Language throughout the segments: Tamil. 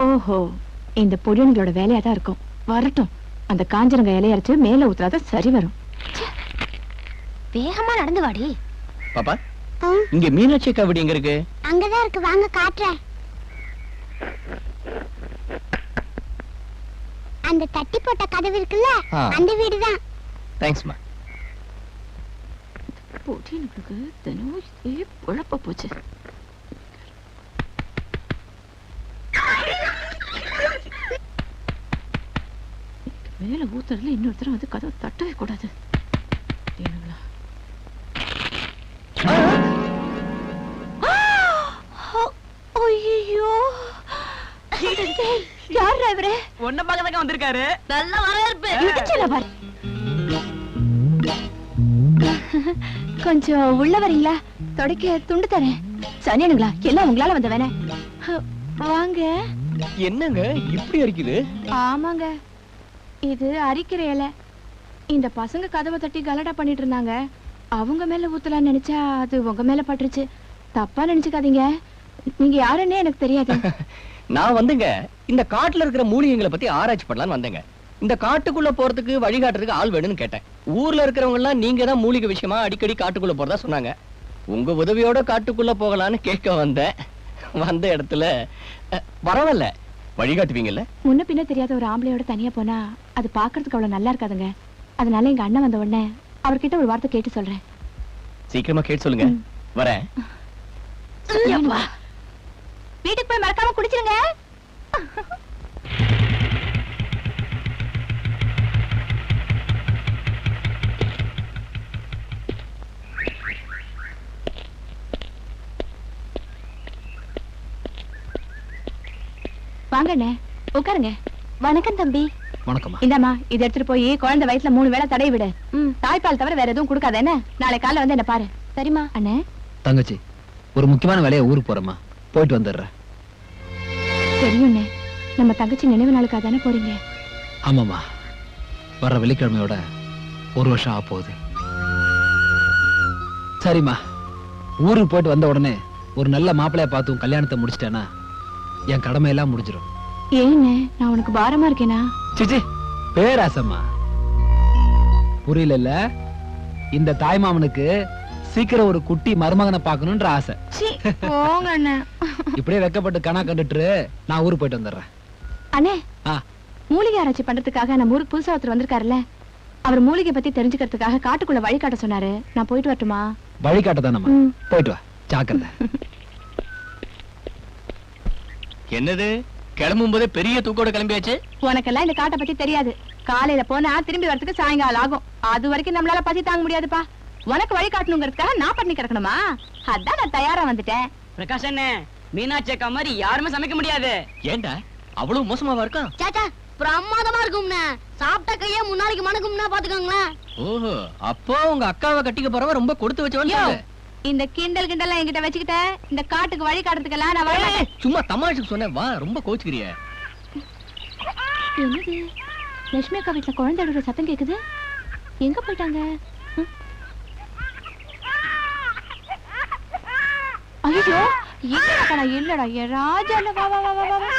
ஓஹோ இந்த பொடியன்களோட வேலையாதான் இருக்கும். வரட்டும். அந்த காஞ்சரங்க இலையரைச்சு மேல ஊத்துறாத சரி வரும். வேகமா நடந்து வாடி. பாப்பா இங்க மீனாட்சி அக்கா வீடு எங்க இருக்கு? அங்கதான் இருக்கு. வாங்க காட்டுறேன். அந்த தட்டி போட்ட கதவு இருக்குல்ல. அந்த வீடுதான். தேங்க்ஸ்மா பொடியன்களுக்கு தினமும் இதே குழப்ப போச்சு. மேல ஊத்துறதுல இன்னொருத்தர் வந்து கதவை தட்டவே கூடாது. ஒன்ன பக்கத்துக்கு வந்திருக்காரு. நல்ல வரவேற்பு. கொஞ்சம் உள்ள வரீங்களா? தொடக்க துண்டு தரேன். சனியனுங்களா எல்லாம் உங்களால வந்த வேணே வாங்க. என்னங்க இப்படி இருக்குது ஆமாங்க. இது அரிக்கிற இலை. இந்த பசங்க கதவை தட்டி கலடா பண்ணிட்டு இருந்தாங்க. அவங்க மேல ஊத்தலாம்னு நினைச்சா அது உங்க மேல பட்டுருச்சு. தப்பா நினைச்சுக்காதீங்க. நீங்க யாருன்னே எனக்கு தெரியாது. நான் வந்துங்க இந்த காட்டுல இருக்கிற மூலிகைகளை பத்தி ஆராய்ச்சி பண்ணலாம்னு வந்தேங்க. இந்த காட்டுக்குள்ள போறதுக்கு வழிகாட்டுறதுக்கு ஆள் வேணும்னு கேட்டேன். ஊர்ல இருக்கிறவங்க எல்லாம் நீங்க தான் மூலிகை விஷயமா அடிக்கடி காட்டுக்குள்ள போறதா சொன்னாங்க. உங்க உதவியோட காட்டுக்குள்ள போகலான்னு கேட்க வந்தேன். வந்த இடத்துல பரவாயில்ல. வழிகாட்டுவீங்கல்ல? முன்ன பின்ன தெரியாத ஒரு ஆம்பளையோட தனியா போனா அது பாக்குறதுக்கு அவ்வளவு நல்லா இருக்காதுங்க. அதனால எங்க அண்ணன் வந்த உடனே அவர்கிட்ட ஒரு வார்த்தை கேட்டு சொல்றேன். சீக்கிரமா கேட்டு சொல்லுங்க. வரேன். வீட்டுக்கு போய் மறக்காம குடிச்சிருங்க. வாங்க அண்ணே உட்காருங்க. வணக்கம் தம்பி. வணக்கம்மா. இந்தாம்மா இதை எடுத்துட்டு போய் குழந்தை வயசுல மூணு வேளை தடை விடு. தாய்ப்பால் தவிர வேற எதுவும் கொடுக்காத என்ன? நாளை காலைல வந்து என்ன பாரு. சரிம்மா. அண்ணே. தங்கச்சி ஒரு முக்கியமான வேலையை ஊருக்கு போறேம்மா. போயிட்டு வந்துடுறேன். தெரியும்ண்ணே நம்ம தங்கச்சி நினைவு நாளுக்காக தானே போறீங்க? ஆமாம்மா. வர்ற வெள்ளிக்கிழமையோட ஒரு வருஷம் ஆக போகுது. சரிம்மா. ஊருக்கு போயிட்டு வந்த உடனே ஒரு நல்ல மாப்பிள்ளைய பார்த்து உன் கல்யாணத்தை முடிச்சிட்டேன்னா என் கடமையெல்லாம் முடிஞ்சிடும் ஏண்ணே நான் உனக்கு பாரமா இருக்கேனா? சிச்சி பேராசம்மா. புரியல இந்த தாய்மாமனுக்கு சீக்கிரம் ஒரு குட்டி மருமகனை பார்க்கணுன்ற ஆசை. போங்க அண்ணே. இப்படியே வெக்கப்பட்டு கணா கண்டுட்டு நான் ஊருக்கு போயிட்டு வந்துடுறேன். அண்ணே ஆ. மூலிகை ஆராய்ச்சி பண்றதுக்காக நம்ம ஊருக்கு புதுசா ஒருத்தர் வந்திருக்காருல்ல. அவர் மூலிகை பத்தி தெரிஞ்சுக்கிறதுக்காக காட்டுக்குள்ள வழி காட்ட சொன்னாரு. நான் போயிட்டு வரட்டுமா? வழிகாட்ட தானம்மா. போயிட்டு வா. ஜாக்கிரதை. என்னது? கிளம்பும் போதே பெரிய தூக்கோட கிளம்பியாச்சு? உனக்கெல்லாம் இந்த காட்டை பத்தி தெரியாது. காலையில போனா திரும்பி வரதுக்கு சாயங்காலம் ஆகும். அது வரைக்கும் நம்மளால பசி தாங்க முடியாதுப்பா. உனக்கு வழி காட்டணுங்கிறதுக்காக நான் பண்ணி கிடக்கணுமா? அதான் நான் தயாரா வந்துட்டேன். பிரகாஷ் அண்ணே மீனாட்சி அக்கா மாதிரி யாருமே சமைக்க முடியாது. ஏன்டா அவ்வளவு மோசமாவா இருக்கா சாச்சா பிரமாதமா இருக்கும்ண்ணே. சாப்பிட்ட கையே முன்னாடிக்கு மணக்கும்னா பாத்துக்கோங்களேன். ஓஹோ அப்போ உங்க அக்காவை கட்டிக்க போறவன் ரொம்ப கொடுத்து வச்சவன். இந்த கிண்டல் கிண்டல்லாம் என்கிட்ட வச்சுக்கிட்ட இந்த காட்டுக்கு வழி காட்டுறதுக்கெல்லாம் நான் வரல ஏய், சும்மா தமாஷுக்கு சொன்னேன். வா ரொம்ப கோச்சுக்கிறிய. என்னது? லட்சுமி அக்கா வீட்டுல குழந்தை சத்தம் கேக்குது? எங்க போயிட்டாங்க ம்? ஐயோ இல்லடா என் ராஜா இல்ல, வா வா வா வா வா, வா.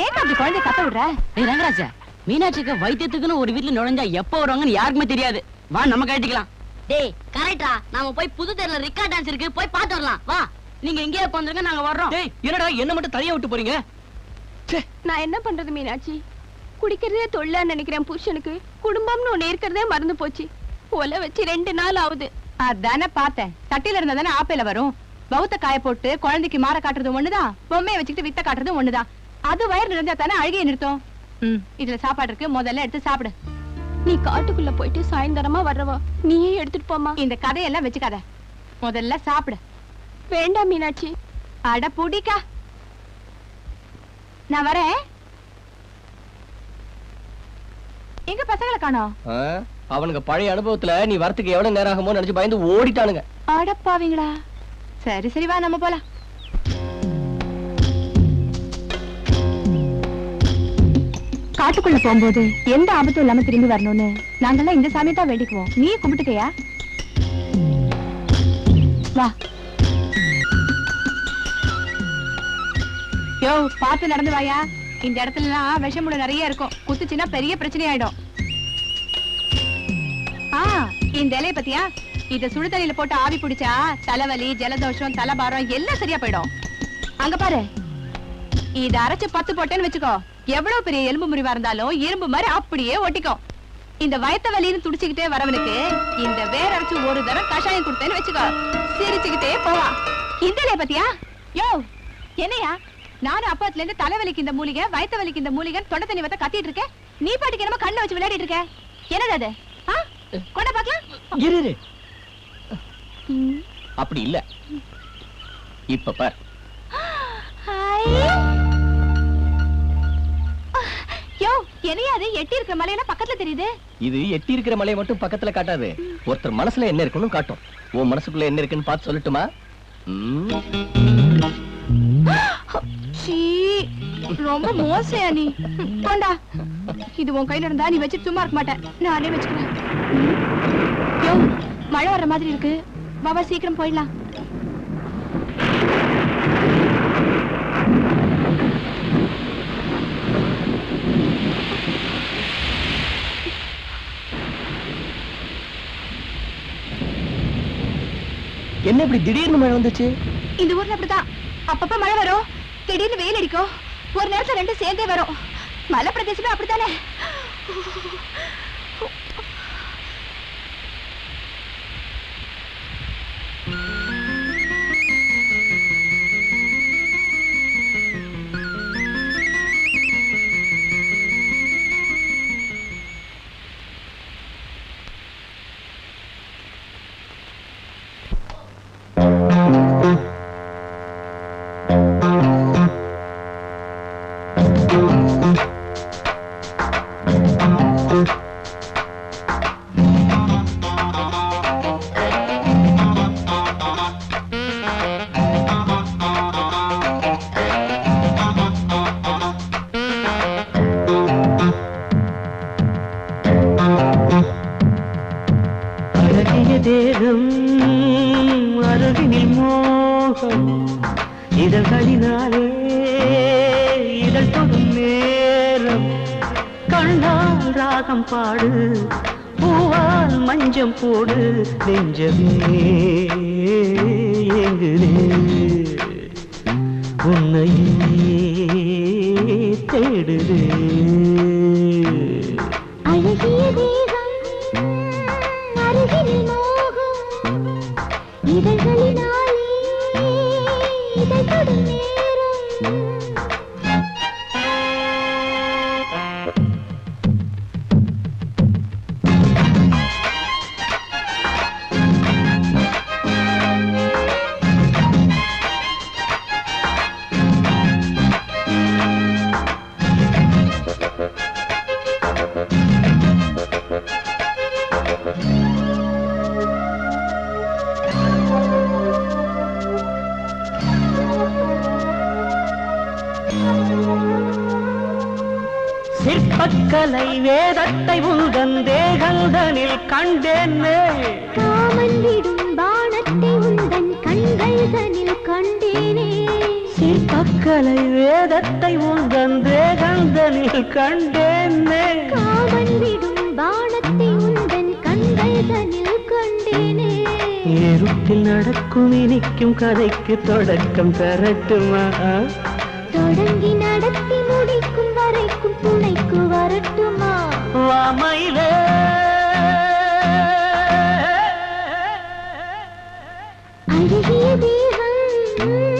ஏன் அப்படி குழந்தைய கத்த விடுற? ஏய் ரங்கராஜா மீனாட்சி அக்கா வைத்தியத்துக்குன்னு ஒரு வீட்டுல நுழைஞ்சா எப்ப வருவாங்கன்னு யாருக்குமே தெரியாது. வா நம்ம கட்டிக்கலாம் டேய் கரெக்டா நாம போய் புது தெருல ரிக்கா டான்ஸ் இருக்கு போய் பாத்து வரலாம். வா. நீங்க இங்கேயே உட்காந்துருங்க நாங்க வர்றோம். டேய் என்னடா என்ன மட்டும் தனியா விட்டு போறீங்க? நான் என்ன பண்றது மீனாட்சி? குடிக்கிறதே தொல்ல நினைக்கிறேன் புருஷனுக்கு. குடும்பம்னு ஒண்ணு இருக்கிறதே மறந்து போச்சு. ஒலை வச்சு ரெண்டு நாள் ஆகுது. அதானே பார்த்தேன். தட்டில இருந்தா தானே ஆப்பையில வரும்? பௌத்த காய போட்டு குழந்தைக்கு மாற காட்டுறது ஒண்ணுதான் பொம்மையை வச்சுக்கிட்டு வித்த காட்டுறது ஒண்ணுதான் அது வயிறு நிறைஞ்சா தானே அழுகையை நிறுத்தும்? ம் இதுல சாப்பாடு இருக்கு. முதல்ல எடுத்து சாப்பிடு. நீ காட்டுக்குள்ள போயிட்டு சாயந்தரமா வர்றவா நீயே எடுத்துட்டு போமா இந்த கதையெல்லாம் வச்சுக்காத. முதல்ல சாப்பிடு. வேண்டாம் மீனாட்சி. அட புடிக்கா. நான் வரேன். எங்க பசங்களை காணோம்? ஆ, அவனுங்க பழைய அனுபவத்துல நீ வரத்துக்கு எவ்வளவு நேரம் ஆகுமோ நினைச்சு பயந்து ஓடிட்டானுங்க. அடப்பாவீங்களா. சரி சரி வா நம்ம போலாம். காட்டுக்குள்ள போகும்போது எந்த ஆபத்தும் இல்லாம திரும்பி வரணும்னு நாங்கெல்லாம் இந்த சாமியை தான் வேண்டிக்குவோம். நீ கும்பிட்டுக்கையா வா. யோ பார்த்து நடந்து வாயா. இந்த இடத்துல எல்லாம் விஷமுள்ள நிறைய இருக்கும். குத்துச்சுன்னா பெரிய பிரச்சனை ஆயிடும் ஆ இந்த இலைய பத்தியா? இத சுடுதலையில போட்டு ஆவி பிடிச்சா தலைவலி ஜலதோஷம் தலைபாரம் எல்லாம் சரியா போயிடும். அங்க பாரு. இத அரைச்சு பத்து போட்டேன்னு வச்சுக்கோ. எவ்வளவு பெரிய எலும்பு முறிவா இருந்தாலும் இரும்பு மாதிரி அப்படியே ஒட்டிக்கும். இந்த வயத்த வலின்னு துடிச்சுக்கிட்டே வரவனுக்கு இந்த வேற அரைச்சு ஒரு தரம் கஷாயம் கொடுத்தேன்னு வச்சுக்கோ. சிரிச்சுக்கிட்டே போவான் இந்த பத்தியா? யோ என்னையா? நானும் அப்பத்துல இருந்து தலைவலிக்கு இந்த மூலிகை வயத்த வலிக்கு இந்த மூலிகை தொண்டை தண்ணி வத்த கத்திட்டு இருக்கேன். நீ பாட்டுக்கு என்னமோ கண்ணை வச்சு விளையாடிட்டு இருக்க. என்னது அது? கொண்ட பாக்கலாம் அப்படி இல்ல. இப்ப பார். யோ என்னையா அது? எட்டி இருக்கிற மலையில பக்கத்துல தெரியுது. இது எட்டி இருக்கிற மலையை மட்டும் பக்கத்துல காட்டாது. ஒருத்தர் மனசுல என்ன இருக்குன்னு காட்டும். உன் மனசுக்குள்ள என்ன இருக்குன்னு பார்த்து சொல்லட்டுமா? ரொம்ப மோசையா நீ. கொண்டா இது உன் கையில இருந்தா நீ வச்சு சும்மா இருக்க மாட்டேன் நானே வச்சுக்கிறேன். யோ மழை வர்ற மாதிரி இருக்கு. பாபா சீக்கிரம் போயிடலாம். என்ன இப்படி திடீர்னு மழை வந்துச்சு? இந்த ஊர்ல அப்படிதான். அப்பப்ப மழை வரும். திடீர்னு வெயில் அடிக்கும். ஒரு நேரத்துல ரெண்டும் சேர்ந்தே வரும். மலை பிரதேசமே அப்படித்தானே? பாடு. பூவால் மஞ்சம் போடு. நெஞ்சமே எங்குதே உன்னையே தேடுதே. அழகியதே. சிற்பக்கலை வேதத்தை உந்தன் தேகந்தனில் கண்டேனே காமன் விடும் பானத்தை உந்தன் கண்கள் தனில் கண்டேனே. சிற்பக்கலை வேதத்தை உந்தன் தேகந்தனில் கண்டேனே காமன் விடும் பானத்தை உந்தன் கண்கள் தனில் கண்டேனே. இருட்டில் நடக்கும் இனிக்கும் கதைக்கு தொடக்கம் தரட்டுமா? தொடங்கி நடத்தி வாமையிலே அழகிய தேகம்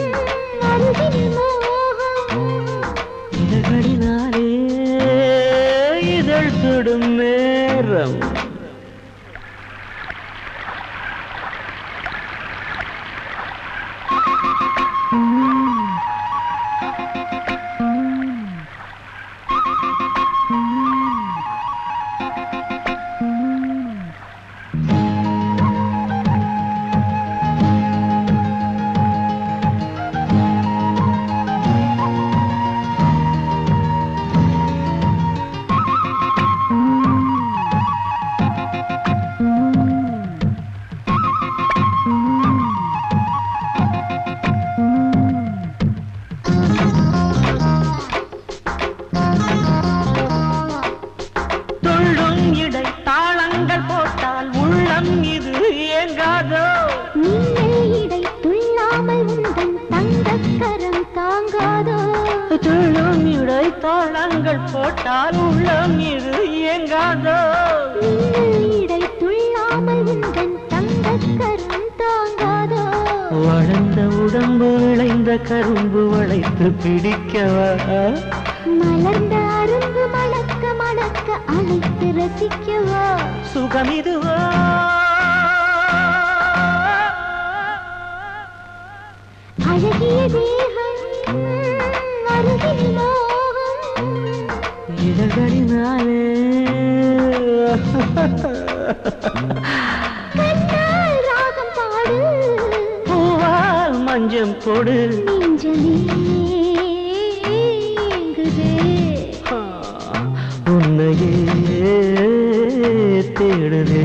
கரும்பு வளைத்து பிடிக்கவா? மலர்ந்த அரும்பு மணக்க மணக்க அழைத்து ரசிக்கவா? சுகமிதுவா? அழகிய தேகம் அருகில் மோகம். இதழ்களினாலே. ஏங்குதே. ஆ, உன்னையே தேடுதே.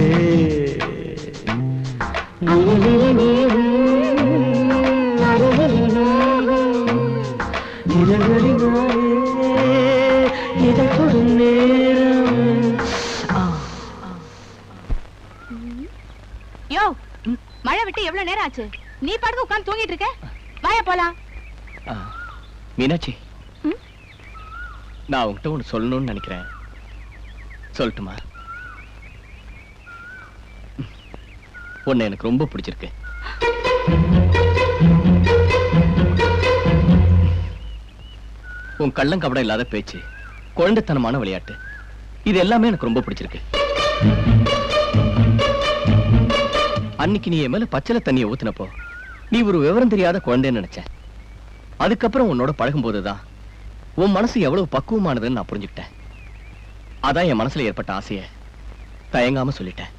அருகில் நேரம், யோ மழை விட்டு எவ்வளவு நேரம் ஆச்சு? நீ பாட்டுக்கு உட்கார்ந்து தூங்கிட்டு இருக்க? வாயா போலாம். மீனாட்சி? நான் உன்கிட்ட ஒன்று சொல்லணும்னு நினைக்கிறேன். சொல்லட்டுமா? உன்னை எனக்கு ரொம்ப பிடிச்சிருக்கு. உன் கள்ளங்கபடம் இல்லாத பேச்சு குழந்தைத்தனமான விளையாட்டு இது எல்லாமே எனக்கு ரொம்ப பிடிச்சிருக்கு. அன்னைக்கு நீ என் மேல பச்சளை தண்ணியை ஊத்துனப்போ நீ ஒரு விவரம் தெரியாத குழந்தைன்னு நினைச்சேன் அதுக்கப்புறம் உன்னோட பழகும் போதுதான் உன் மனசு எவ்வளவு பக்குவமானதுன்னு நான் புரிஞ்சுக்கிட்டேன். அதான் என் மனசுல ஏற்பட்ட ஆசைய தயங்காம சொல்லிட்டேன்.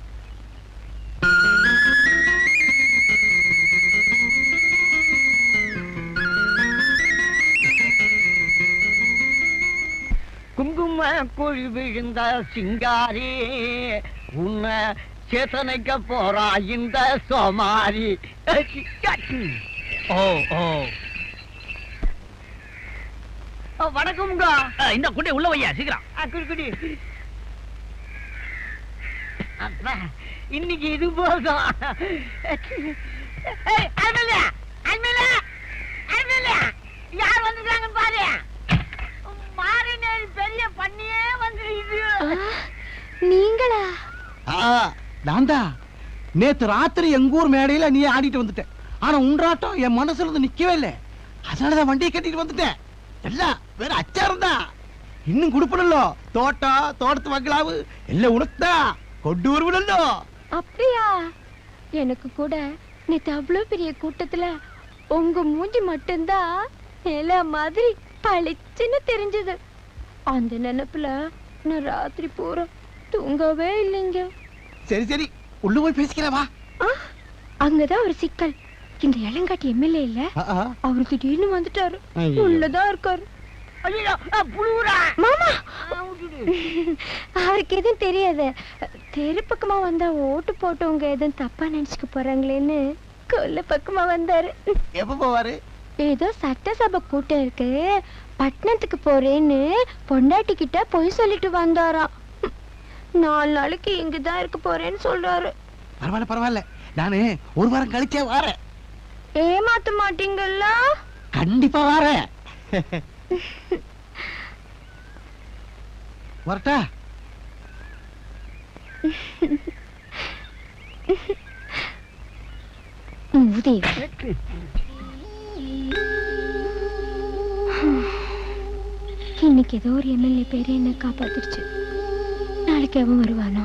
குங்கும குழி விழுந்த சிங்காரி. உன்னை சேத்தனைக்க போறா இந்த சோமாரி. ஓ ஓ. வணக்கம்ங்க இந்த குண்டை உள்ள வையா சீக்கிரம். குடி குடி. இன்னைக்கு இது போதும். ஏய், அருமையிலே, அருமையிலே, அருமையிலே, யார் வந்துட்டாங்கன்னு பாரு. மாறினேல் பெரிய பண்ணியே வந்துருக்குது நீங்களா? தாந்தா நேத்து ராத்திரி எங்க ஊர் மேடையில நீ ஆடிட்டு வந்துட்ட. ஆனா உன்றாட்டம் என் மனசுல இருந்து நிக்கவே இல்லை. அதனாலதான் வண்டியை கட்டிட்டு வந்துட்டேன். எல்லாம் வேற அச்சாரம் தான் இன்னும் கொடுப்பனல்லோ? தோட்டம் தோட்டத்து வக்கலாவு எல்லாம் உனக்குதான் கொண்டு வருவனல்லோ? அப்படியா? எனக்கு கூட நேத்து அவ்வளவு பெரிய கூட்டத்துல உங்க மூஞ்சி மட்டும்தான் நில மாதிரி பளிச்சுன்னு தெரிஞ்சது. அந்த நினைப்புல நான் ராத்திரி பூரா தூங்கவே இல்லைங்க. சரி சரி. உள்ள போய் பேசிக்கிறேன் வா. ஆ, அங்கதான் ஒரு சிக்கல். இந்த இளங்காட்டி எம்எல்ஏ இல்ல. அவர் திடீர்னு வந்துட்டாரு. உள்ளதான் இருக்காரு. மாமா! அவருக்கு எதுவும் தெரியாது. தெரு பக்கமா வந்தா ஓட்டு போட்டவங்க எதுவும் தப்பா நினைச்சுக்க போறாங்களேன்னு கொல்ல பக்கமா வந்தாரு. எப்ப போவாரு? ஏதோ சட்டசபை கூட்டம் இருக்கு. பட்டணத்துக்கு போறேன்னு பொண்டாட்டி கிட்ட பொய் சொல்லிட்டு வந்தாராம். நாலு நாளைக்கு இங்கதான் இருக்க போறேன்னு சொல்றாரு. பரவாயில்ல பரவாயில்ல. நானு ஒரு வாரம் கழிச்சே வாரேன். ஏமாத்த மாட்டீங்கல்ல? கண்டிப்பா வாரேன். வரட்டா. ஊதி இன்னைக்கு ஏதோ ஒரு எம்எல்ஏ பேரு என்ன காப்பாத்திருச்சு நாளைக்கு அவன் வருவானோ?